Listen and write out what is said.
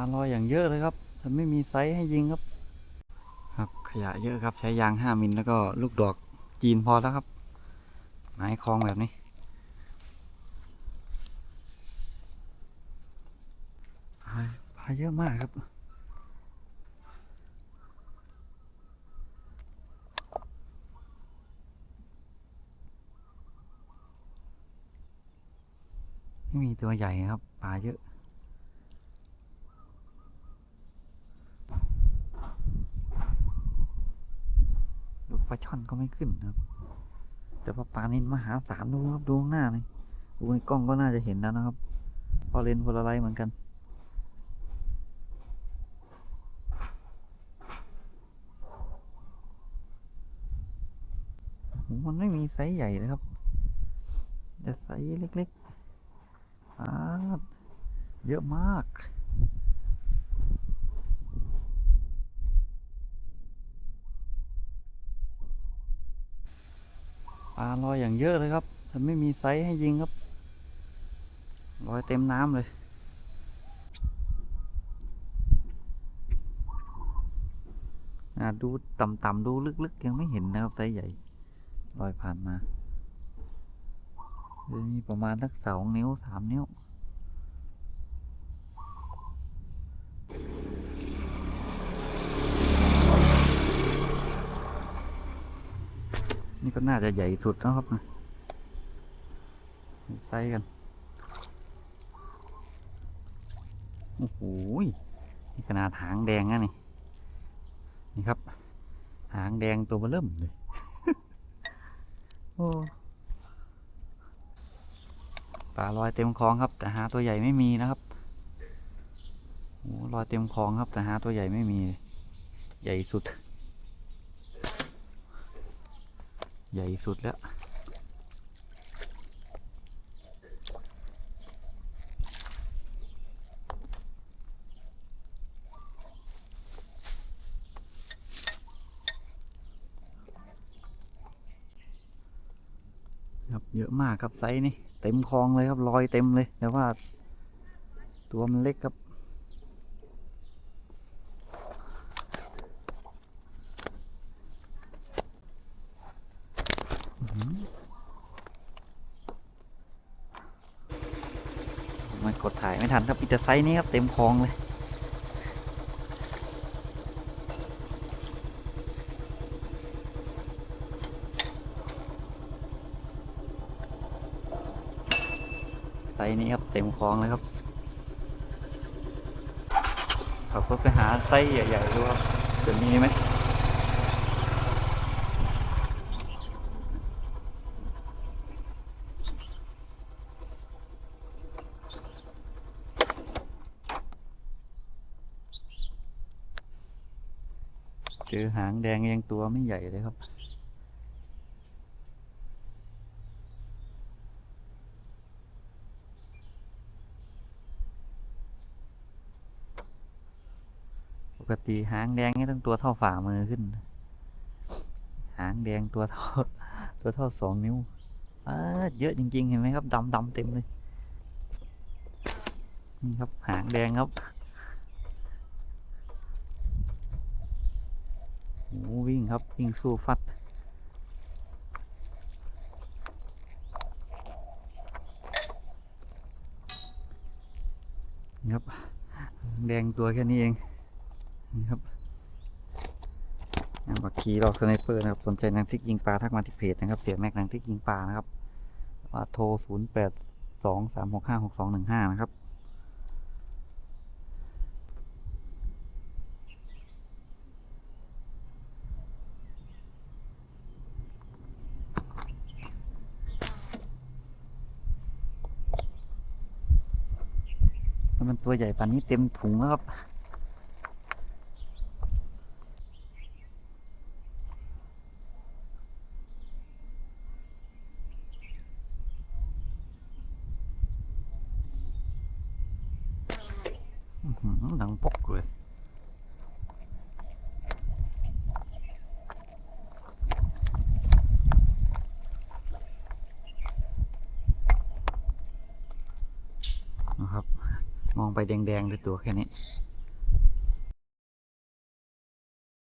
ปลาลอยอย่างเยอะเลยครับแต่ไม่มีไซส์ให้ยิงครับ ครับขยะเยอะครับใช้ยาง5มิลแล้วก็ลูกดอกจีนพอแล้วครับ ไม้คลองแบบนี้ปลาปลาเยอะมากครับไม่มีตัวใหญ่ครับปลาเยอะ ปลาช่อนก็ไม่ขึ้นครับ แต่ว่าปลานินมหาศาลดูครับดูข้างหน้าเลยดูในกล้องก็น่าจะเห็นแล้วนะครับพอเลนพลาไรเหมือนกัน มันไม่มีไซส์ใหญ่เลยครับแต่ไซส์เล็กๆอาเยอะมาก ลาลอยอย่างเยอะเลยครับแต่ไม่มีไซส์ให้ยิงครับลอยเต็มน้ำเลย ดูต่ำๆดูลึกๆ ยังไม่เห็นนะครับไซส์ใหญ่ลอยผ่านมาจะมีประมาณสักสองนิ้วสามนิ้ว นี่ก็น่าจะใหญ่สุดนะครับนะไซส์กัน โอ้โหนี่ขนาดหางแดงนะนี่ นี่ครับ หางแดงตัวเบอเริ่มเลย โอ้ปลาลอยเต็มคลองครับ แต่หาตัวใหญ่ไม่มีนะครับโอ้ลอยเต็มคลองครับแต่หาตัวใหญ่ไม่มี ใหญ่สุด ใหญ่สุดแล้ว ครับเยอะมากครับไซส์นี่ เต็มคลองเลยครับลอยเต็มเลย แต่ว่า ตัวมันเล็กครับ อื้อหือ มันกดถ่ายไม่ทันครับมีแต่ไซส์นี้ครับเต็มคลองเลยไซส์นี้ครับเต็มคลองเลยครับขับรถไปหาไซส์ใหญ่ๆดูครับจะมีไหม เจอหางแดงยังตัวไม่ใหญ่เลยครับ ปกติหางแดงนี่ต้องตัวเท่าฝ่ามือขึ้น หางแดงตัวเท่าตัวเท่าสองนิ้วอาเยอะจริงๆ เห็นไหมครับดำดำเต็มเลย นี่ครับหางแดงครับโอ้วิ่ง ครับ วิ่งสู้ฟัดนะครับ แดงตัวแค่นี้เองนี่ครับนางบักคีเราสไนเปอร์นะครับสนใจนางทิกยิงปลาทักมาที่เพจนะครับเสียแม็กนางทิกยิงปลานะครับอ่าโทร 0 8 2 3 6 5 6 2 1 5 นะครับ มันตัวใหญ่ป่านนี้เต็มถุงแล้วครับหือหนังปกเลยนะครับ ม องไปแดงๆด้วยตัวแค่นี้